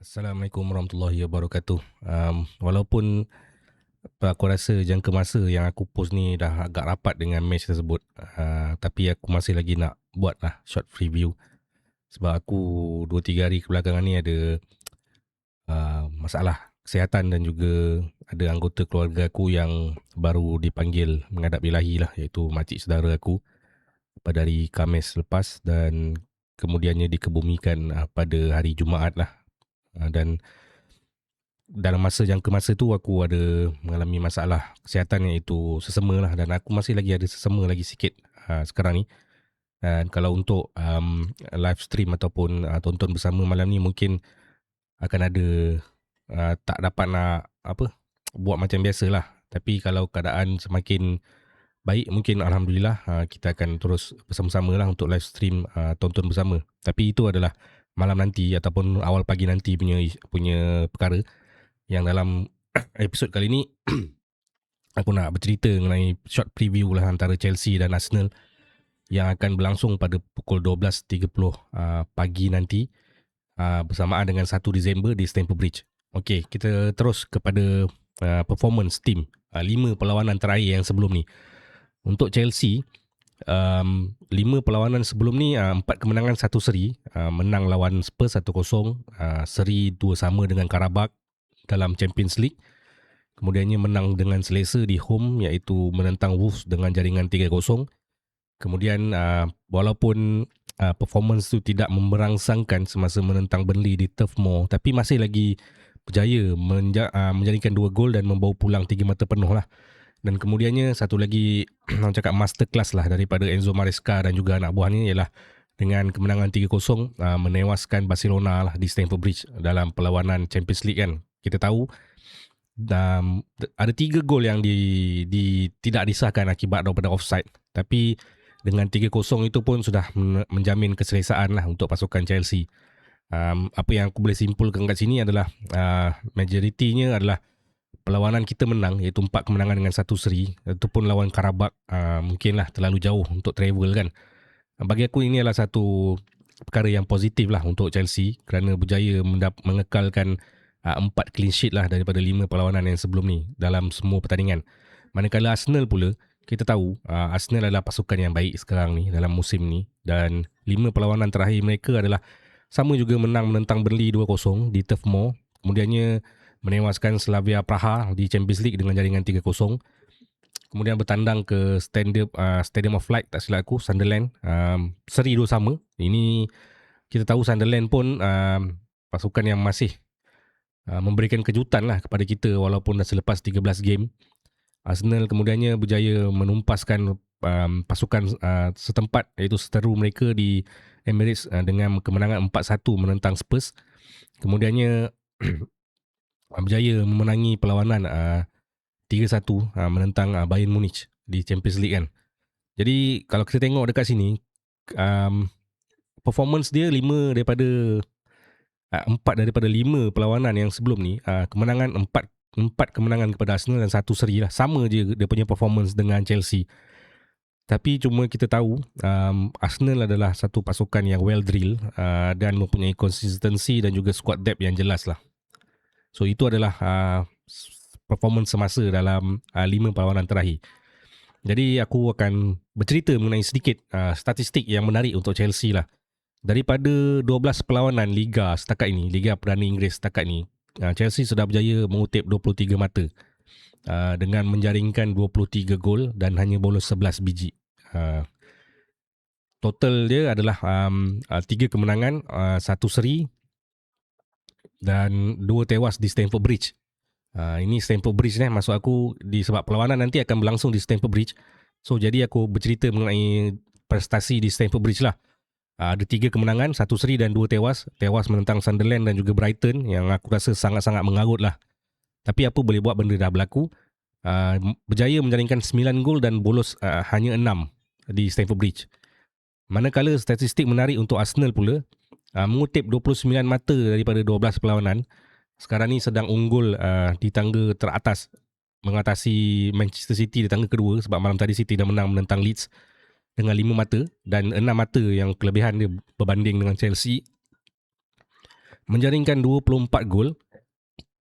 Assalamualaikum warahmatullahi wabarakatuh. Um, walaupun aku rasa jangka masa yang aku post ni dah agak rapat dengan match tersebut. Uh, tapi aku masih lagi nak buat lah short preview. Sebab aku 2-3 hari kebelakangan ni ada uh, masalah kesihatan dan juga ada anggota keluarga aku yang baru dipanggil menghadap ilahi lah iaitu makcik saudara aku pada hari Khamis lepas dan kemudiannya dikebumikan uh, pada hari Jumaat lah Ah, dan dalam masa yang ke masa tu aku ada mengalami masalah kesihatan iaitu sesama lah dan aku masih lagi ada sesama lagi sikit uh, sekarang ni. Dan kalau untuk um, live stream ataupun uh, tonton bersama malam ni mungkin akan ada uh, tak dapat nak apa buat macam biasa lah. Tapi kalau keadaan semakin baik mungkin Alhamdulillah uh, kita akan terus bersama-sama lah untuk live stream uh, tonton bersama. Tapi itu adalah malam nanti ataupun awal pagi nanti punya punya perkara yang dalam episod kali ni aku nak bercerita mengenai short preview lah antara Chelsea dan Arsenal yang akan berlangsung pada pukul 12.30 uh, pagi nanti uh, bersamaan dengan 1 Disember di Stamford Bridge. Okey, kita terus kepada uh, performance team. Uh, lima perlawanan terakhir yang sebelum ni. Untuk Chelsea, um, lima perlawanan sebelum ni uh, empat kemenangan satu seri. Uh, menang lawan Spurs 1-0 uh, seri dua sama dengan Karabakh dalam Champions League. Kemudiannya menang dengan selesa di home iaitu menentang Wolves dengan jaringan 3-0 kemudian uh, walaupun uh, performance tu tidak memberangsangkan semasa menentang Burnley di Turf Moor tapi masih lagi berjaya menja- uh, menjadikan dua gol dan membawa pulang tiga mata penuh lah dan kemudiannya satu lagi orang cakap masterclass lah daripada Enzo Maresca dan juga anak buahnya ialah dengan kemenangan 3-0 uh, menewaskan Barcelona lah di Stamford Bridge dalam perlawanan Champions League kan. Kita tahu um, ada tiga gol yang di, di tidak disahkan akibat daripada offside. Tapi dengan 3-0 itu pun sudah menjamin keselesaan lah untuk pasukan Chelsea. Um, apa yang aku boleh simpulkan kat sini adalah uh, majoritinya adalah perlawanan kita menang iaitu empat kemenangan dengan satu seri itu pun lawan Karabak uh, mungkinlah terlalu jauh untuk travel kan. Bagi aku ini adalah satu perkara yang positif lah untuk Chelsea kerana berjaya mendap- mengekalkan uh, empat clean sheet lah daripada lima perlawanan yang sebelum ni dalam semua pertandingan. Manakala Arsenal pula kita tahu uh, Arsenal adalah pasukan yang baik sekarang ni dalam musim ni. Dan lima perlawanan terakhir mereka adalah sama juga menang menentang Burnley 2-0 di Turf Moor. Kemudiannya menewaskan Slavia Praha di Champions League dengan jaringan 3-0. Kemudian bertandang ke Stadium, uh, Stadium of Light, tak silap aku, Sunderland. Um, seri dua sama. Ini kita tahu Sunderland pun um, pasukan yang masih uh, memberikan kejutan lah kepada kita walaupun dah selepas 13 game. Arsenal kemudiannya berjaya menumpaskan um, pasukan uh, setempat iaitu seteru mereka di Emirates uh, dengan kemenangan 4-1 menentang Spurs. Kemudiannya berjaya memenangi perlawanan uh, 3-1 uh, menentang uh, Bayern Munich di Champions League kan. Jadi kalau kita tengok dekat sini um, performance dia 5 daripada uh, 4 daripada 5 perlawanan yang sebelum ni uh, kemenangan 4 4 kemenangan kepada Arsenal dan satu seri lah. Sama je dia punya performance dengan Chelsea. Tapi cuma kita tahu um, Arsenal adalah satu pasukan yang well drill uh, dan mempunyai konsistensi dan juga squad depth yang jelas lah. So itu adalah uh, performance semasa dalam uh, lima perlawanan terakhir. Jadi aku akan bercerita mengenai sedikit uh, statistik yang menarik untuk Chelsea lah. Daripada 12 perlawanan Liga setakat ini, Liga Perdana Inggeris setakat ini, uh, Chelsea sudah berjaya mengutip 23 mata uh, dengan menjaringkan 23 gol dan hanya bolos 11 biji. Uh, total dia adalah um, uh, 3 kemenangan, uh, 1 seri, dan dua tewas di Stamford Bridge. Uh, ini Stamford Bridge ni maksud aku di sebab perlawanan nanti akan berlangsung di Stamford Bridge. So jadi aku bercerita mengenai prestasi di Stamford Bridge lah. Uh, ada tiga kemenangan, satu seri dan dua tewas. Tewas menentang Sunderland dan juga Brighton yang aku rasa sangat-sangat mengarut lah. Tapi apa boleh buat benda dah berlaku. Uh, berjaya menjaringkan 9 gol dan bolos uh, hanya 6 di Stamford Bridge. Manakala statistik menarik untuk Arsenal pula, uh, mengutip 29 mata daripada 12 perlawanan. Sekarang ni sedang unggul uh, di tangga teratas mengatasi Manchester City di tangga kedua sebab malam tadi City dah menang menentang Leeds dengan 5 mata dan 6 mata yang kelebihan dia berbanding dengan Chelsea. menjaringkan 24 gol.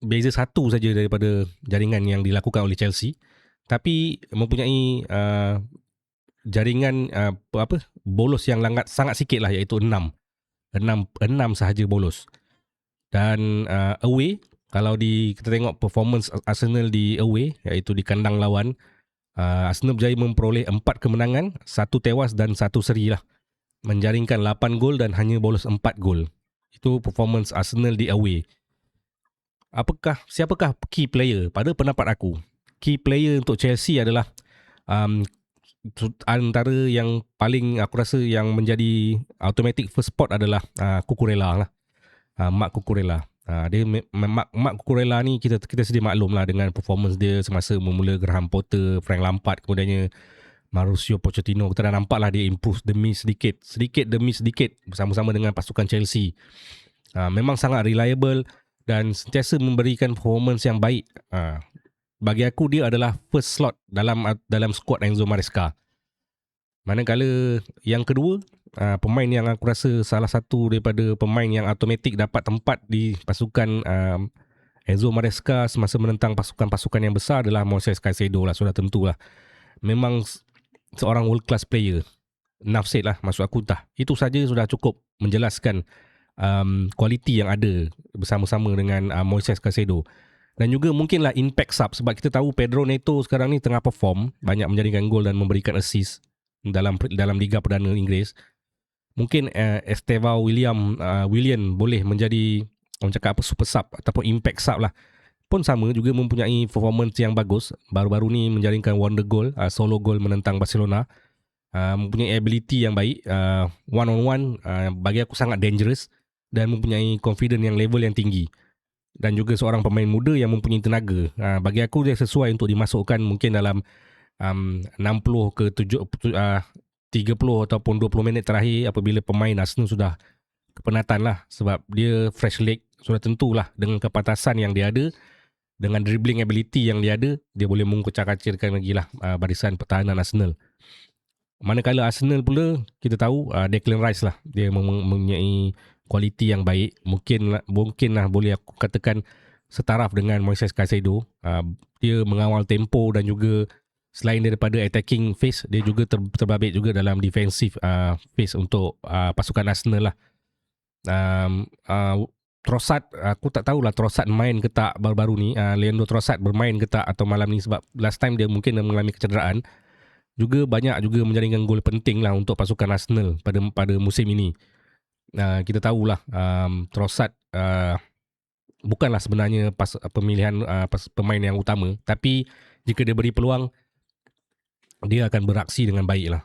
Beza satu saja daripada jaringan yang dilakukan oleh Chelsea. Tapi mempunyai uh, jaringan uh, apa bolos yang sangat sangat sikit lah iaitu 6. 6 6 sahaja bolos. Dan uh, away kalau di kita tengok performance Arsenal di away iaitu di kandang lawan uh, Arsenal berjaya memperoleh 4 kemenangan, satu tewas dan satu seri lah. Menjaringkan 8 gol dan hanya bolos 4 gol. Itu performance Arsenal di away apakah siapakah key player pada pendapat aku key player untuk Chelsea adalah um, antara yang paling aku rasa yang menjadi automatic first spot adalah uh, Kukurela lah. Uh, Mark Kukurela uh, dia Mark, Mark Kukurela ni kita kita sedia maklum lah dengan performance dia semasa memula Graham Potter Frank Lampard kemudiannya Mauricio Pochettino. Kita dah nampak lah dia improve demi sedikit sedikit demi sedikit bersama-sama dengan pasukan Chelsea. Uh, memang sangat reliable dan sentiasa memberikan performance yang baik. Uh, bagi aku dia adalah first slot dalam dalam squad Enzo Maresca. Manakala yang kedua, uh, pemain yang aku rasa salah satu daripada pemain yang automatik dapat tempat di pasukan uh, Enzo Maresca semasa menentang pasukan-pasukan yang besar adalah Moises Caicedo lah, sudah tentulah. Memang seorang world class player. Said lah, masuk aku tak. Itu saja sudah cukup menjelaskan um, kualiti yang ada bersama-sama dengan uh, Moises Casedo. Dan juga mungkinlah impact sub sebab kita tahu Pedro Neto sekarang ni tengah perform banyak menjadikan gol dan memberikan assist dalam dalam Liga Perdana Inggeris. Mungkin uh, Estevao William uh, William boleh menjadi orang cakap apa super sub ataupun impact sub lah. Pun sama juga mempunyai performance yang bagus. Baru-baru ni menjaringkan wonder goal, uh, solo goal menentang Barcelona. Uh, mempunyai ability yang baik, uh, one on one uh, bagi aku sangat dangerous dan mempunyai confidence yang level yang tinggi dan juga seorang pemain muda yang mempunyai tenaga. Ha, bagi aku dia sesuai untuk dimasukkan mungkin dalam um, 60 ke 7 uh, 30 ataupun 20 minit terakhir apabila pemain Arsenal sudah kepenatan lah sebab dia fresh leg sudah tentulah dengan kepatasan yang dia ada dengan dribbling ability yang dia ada dia boleh mengkucar-kacirkan lagi lah uh, barisan pertahanan Arsenal. Manakala Arsenal pula kita tahu uh, Declan Rice lah dia mempunyai kualiti yang baik mungkin mungkinlah boleh aku katakan setaraf dengan Moises Caicedo. Uh, dia mengawal tempo dan juga selain daripada attacking phase dia juga ter, terbabit juga dalam defensive uh, phase untuk uh, pasukan Arsenal lah. Um, uh, Trossard aku tak tahulah Trossard main ke tak baru-baru ni. Uh, Leandro Trossard bermain ke tak atau malam ni sebab last time dia mungkin mengalami kecederaan. Juga banyak juga menjaringkan gol penting lah untuk pasukan Arsenal pada pada musim ini uh, kita tahulah um, Trossard uh, bukanlah sebenarnya pas, pemilihan uh, pas, pemain yang utama tapi jika dia beri peluang dia akan beraksi dengan baik lah.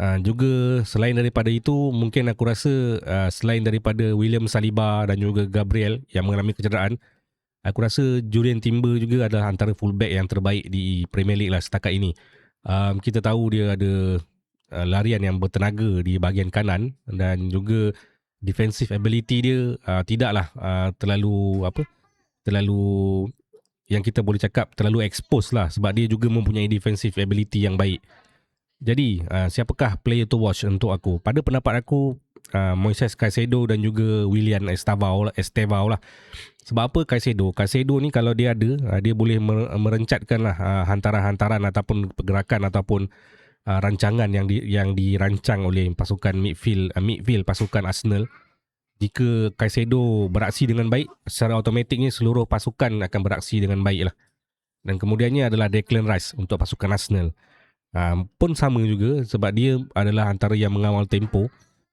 Uh, juga selain daripada itu mungkin aku rasa uh, selain daripada William Saliba dan juga Gabriel yang mengalami kecederaan aku rasa Julian Timber juga adalah antara fullback yang terbaik di Premier League lah setakat ini. Um, kita tahu dia ada uh, larian yang bertenaga di bahagian kanan dan juga defensive ability dia uh, tidaklah uh, terlalu apa terlalu yang kita boleh cakap terlalu expose lah sebab dia juga mempunyai defensive ability yang baik. Jadi uh, siapakah player to watch untuk aku? Pada pendapat aku uh, Moises Caicedo dan juga William Estevao lah, Estevao lah. Sebab apa Caicedo? Caicedo ni kalau dia ada uh, dia boleh merencatkan lah uh, hantaran-hantaran ataupun pergerakan ataupun uh, rancangan yang di, yang dirancang oleh pasukan midfield uh, midfield pasukan Arsenal. Jika Caicedo beraksi dengan baik secara automatiknya seluruh pasukan akan beraksi dengan baik lah dan kemudiannya adalah Declan Rice untuk pasukan Arsenal. Uh, pun sama juga sebab dia adalah antara yang mengawal tempo.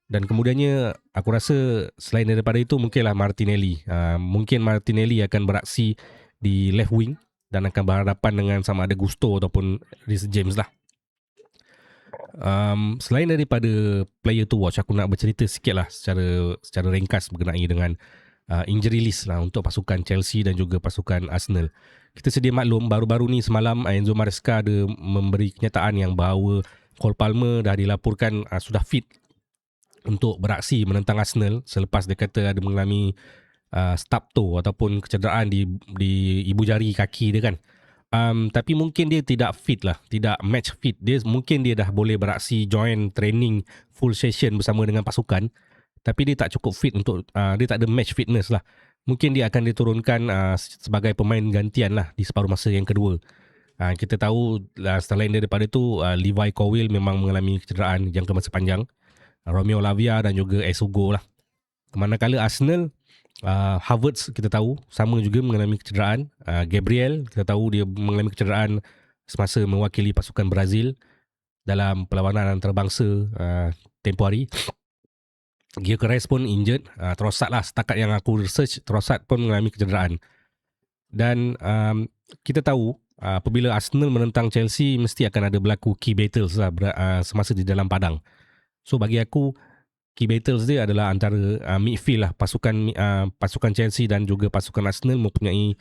Dan kemudiannya aku rasa selain daripada itu mungkinlah Martinelli. Uh, mungkin Martinelli akan beraksi di left wing dan akan berhadapan dengan sama ada Gusto ataupun Rhys James lah um, selain daripada player to watch aku nak bercerita sikit lah secara secara ringkas berkenai dengan uh, injury list lah untuk pasukan Chelsea dan juga pasukan Arsenal. Kita sedia maklum baru-baru ni semalam Enzo Maresca ada memberi kenyataan yang bahawa Cole Palmer dah dilaporkan uh, sudah fit untuk beraksi menentang Arsenal selepas dia kata ada mengalami uh, stub toe ataupun kecederaan di di ibu jari kaki dia kan um, tapi mungkin dia tidak fit lah tidak match fit dia mungkin dia dah boleh beraksi join training full session bersama dengan pasukan tapi dia tak cukup fit untuk uh, dia tak ada match fitness lah. Mungkin dia akan diturunkan uh, sebagai pemain gantian lah di separuh masa yang kedua. Uh, kita tahu uh, selain daripada itu uh, Levi Cowell memang mengalami kecederaan jangka masa panjang. Uh, Romeo Lavia dan juga Esugo lah. Manakala Arsenal uh, Havertz kita tahu sama juga mengalami kecederaan. Uh, Gabriel kita tahu dia mengalami kecederaan semasa mewakili pasukan Brazil dalam perlawanan antarabangsa uh, tempoh hari. Gyökeres pun injured. Uh, Trossard lah setakat yang aku research Trossard pun mengalami kecederaan. Dan um, kita tahu uh, apabila Arsenal menentang Chelsea mesti akan ada berlaku key battles lah uh, semasa di dalam padang. So bagi aku key battles dia adalah antara uh, midfield lah pasukan uh, pasukan Chelsea dan juga pasukan Arsenal mempunyai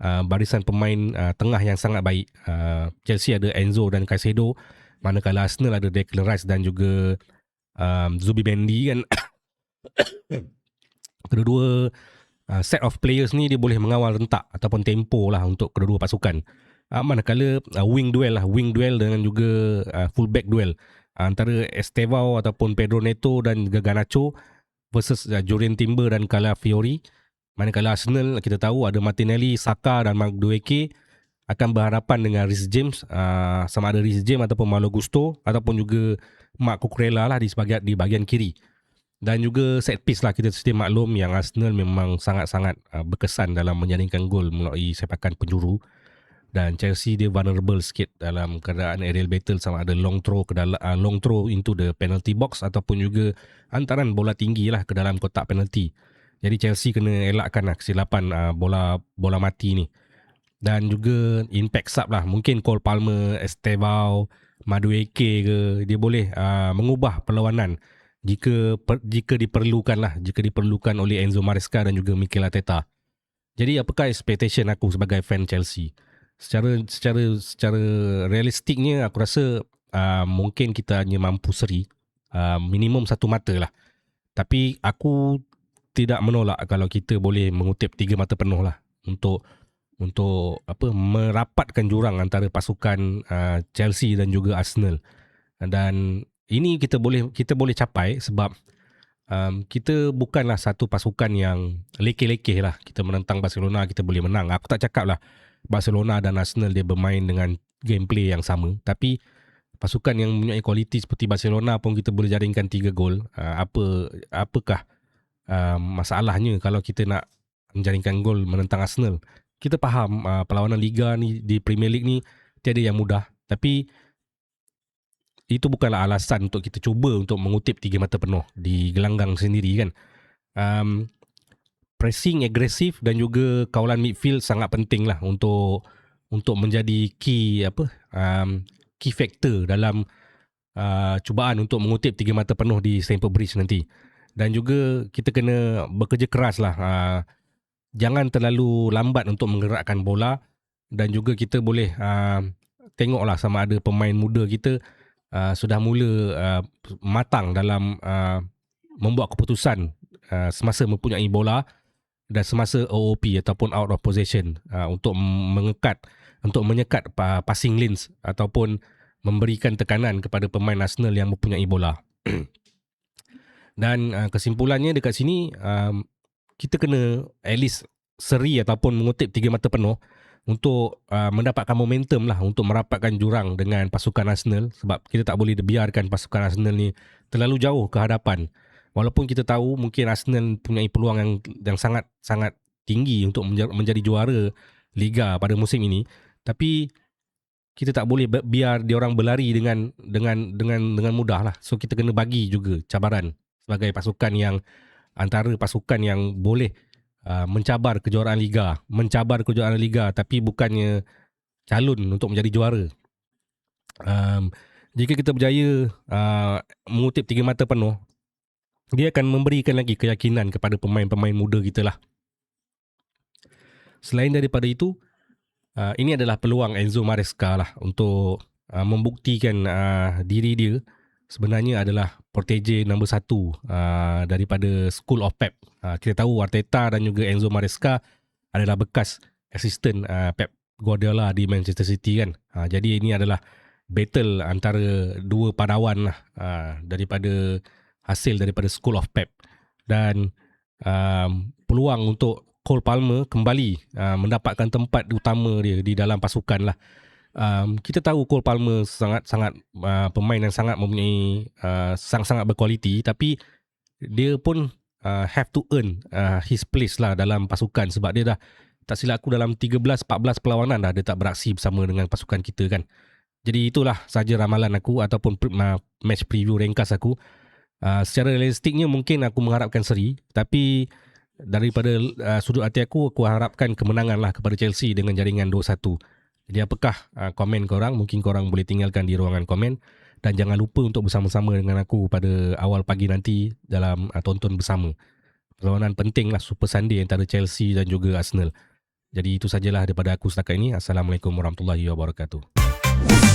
uh, barisan pemain uh, tengah yang sangat baik. Uh, Chelsea ada Enzo dan Caicedo manakala Arsenal ada Declan Rice dan juga um, Zubi Mendy kan. Kedua-dua uh, set of players ni dia boleh mengawal rentak ataupun tempo lah untuk kedua-dua pasukan uh, manakala uh, wing duel lah wing duel dengan juga uh, full back duel antara Estevao ataupun Pedro Neto dan Ganacho versus uh, Jurien Timber dan Kala Fiori manakala Arsenal kita tahu ada Martinelli, Saka dan Mark Dueke akan berhadapan dengan Rhys James uh, sama ada Rhys James ataupun Malo Gusto ataupun juga Mark Cucurella lah di sebagian di bahagian kiri. Dan juga set piece lah kita sedia maklum yang Arsenal memang sangat-sangat uh, berkesan dalam menjaringkan gol melalui sepakan penjuru dan Chelsea dia vulnerable sikit dalam keadaan aerial battle sama ada long throw ke dalam uh, long throw into the penalty box ataupun juga hantaran bola tinggi lah ke dalam kotak penalty. Jadi Chelsea kena elakkan lah kesilapan uh, bola bola mati ni. Dan juga impact sub lah. Mungkin Cole Palmer, Estevao, Madueke ke dia boleh uh, mengubah perlawanan jika per, jika diperlukan lah jika diperlukan oleh Enzo Maresca dan juga Mikel Arteta. Jadi apakah expectation aku sebagai fan Chelsea? Secara secara secara realistiknya aku rasa uh, mungkin kita hanya mampu seri. Uh, minimum satu mata lah. Tapi aku tidak menolak kalau kita boleh mengutip tiga mata penuh lah untuk untuk apa merapatkan jurang antara pasukan uh, Chelsea dan juga Arsenal. Dan ini kita boleh kita boleh capai sebab um, kita bukanlah satu pasukan yang lekeh-lekeh lah. Kita menentang Barcelona kita boleh menang. Aku tak cakap lah Barcelona dan Arsenal dia bermain dengan gameplay yang sama. Tapi pasukan yang mempunyai kualiti seperti Barcelona pun kita boleh jaringkan 3 gol. Uh, apa apakah uh, masalahnya kalau kita nak menjaringkan gol menentang Arsenal? Kita faham uh, perlawanan liga ni di Premier League ni tiada yang mudah. Tapi itu bukanlah alasan untuk kita cuba untuk mengutip tiga mata penuh di gelanggang sendiri kan. Um, pressing agresif dan juga kawalan midfield sangat penting lah untuk untuk menjadi key apa um, key factor dalam uh, cubaan untuk mengutip tiga mata penuh di Stamford Bridge nanti. Dan juga kita kena bekerja keras lah uh, jangan terlalu lambat untuk menggerakkan bola dan juga kita boleh uh, tengoklah sama ada pemain muda kita uh, sudah mula uh, matang dalam uh, membuat keputusan uh, semasa mempunyai bola dan semasa OOP ataupun out of possession uh, untuk mengekat untuk menyekat uh, passing lanes ataupun memberikan tekanan kepada pemain Arsenal yang mempunyai bola. dan uh, kesimpulannya dekat sini um, kita kena at least seri ataupun mengutip tiga mata penuh untuk uh, mendapatkan momentum lah untuk merapatkan jurang dengan pasukan Arsenal sebab kita tak boleh biarkan pasukan Arsenal ni terlalu jauh ke hadapan walaupun kita tahu mungkin Arsenal punya peluang yang yang sangat sangat tinggi untuk menjadi juara liga pada musim ini tapi kita tak boleh biar dia orang berlari dengan dengan dengan dengan mudah lah. So kita kena bagi juga cabaran sebagai pasukan yang antara pasukan yang boleh uh, mencabar kejuaraan liga mencabar kejuaraan liga tapi bukannya calon untuk menjadi juara. Um, jika kita berjaya uh, mengutip tiga mata penuh dia akan memberikan lagi keyakinan kepada pemain-pemain muda kita lah. Selain daripada itu, uh, ini adalah peluang Enzo Maresca lah untuk uh, membuktikan uh, diri dia sebenarnya adalah protege nombor satu daripada School of Pep. Kita tahu Arteta dan juga Enzo Maresca adalah bekas assistant uh, Pep Guardiola di Manchester City kan. Jadi ini adalah battle antara dua padawan lah daripada hasil daripada School of Pep. dan um, peluang untuk Cole Palmer kembali uh, mendapatkan tempat utama dia di dalam pasukan lah. Um, kita tahu Cole Palmer sangat-sangat uh, pemain yang sangat mempunyai uh, sangat-sangat berkualiti tapi dia pun uh, have to earn uh, his place lah dalam pasukan sebab dia dah tak silap aku dalam 13-14 perlawanan dah dia tak beraksi bersama dengan pasukan kita kan. Jadi itulah saja ramalan aku ataupun uh, match preview ringkas aku. Uh, secara realistiknya mungkin aku mengharapkan seri tapi daripada uh, sudut hati aku aku harapkan kemenangan lah kepada Chelsea dengan jaringan 2-1. Jadi apakah uh, komen korang? Mungkin korang boleh tinggalkan di ruangan komen dan jangan lupa untuk bersama-sama dengan aku pada awal pagi nanti dalam uh, tonton bersama. Perlawanan penting lah Super Sunday antara Chelsea dan juga Arsenal. Jadi itu sajalah daripada aku setakat ini. Assalamualaikum warahmatullahi wabarakatuh.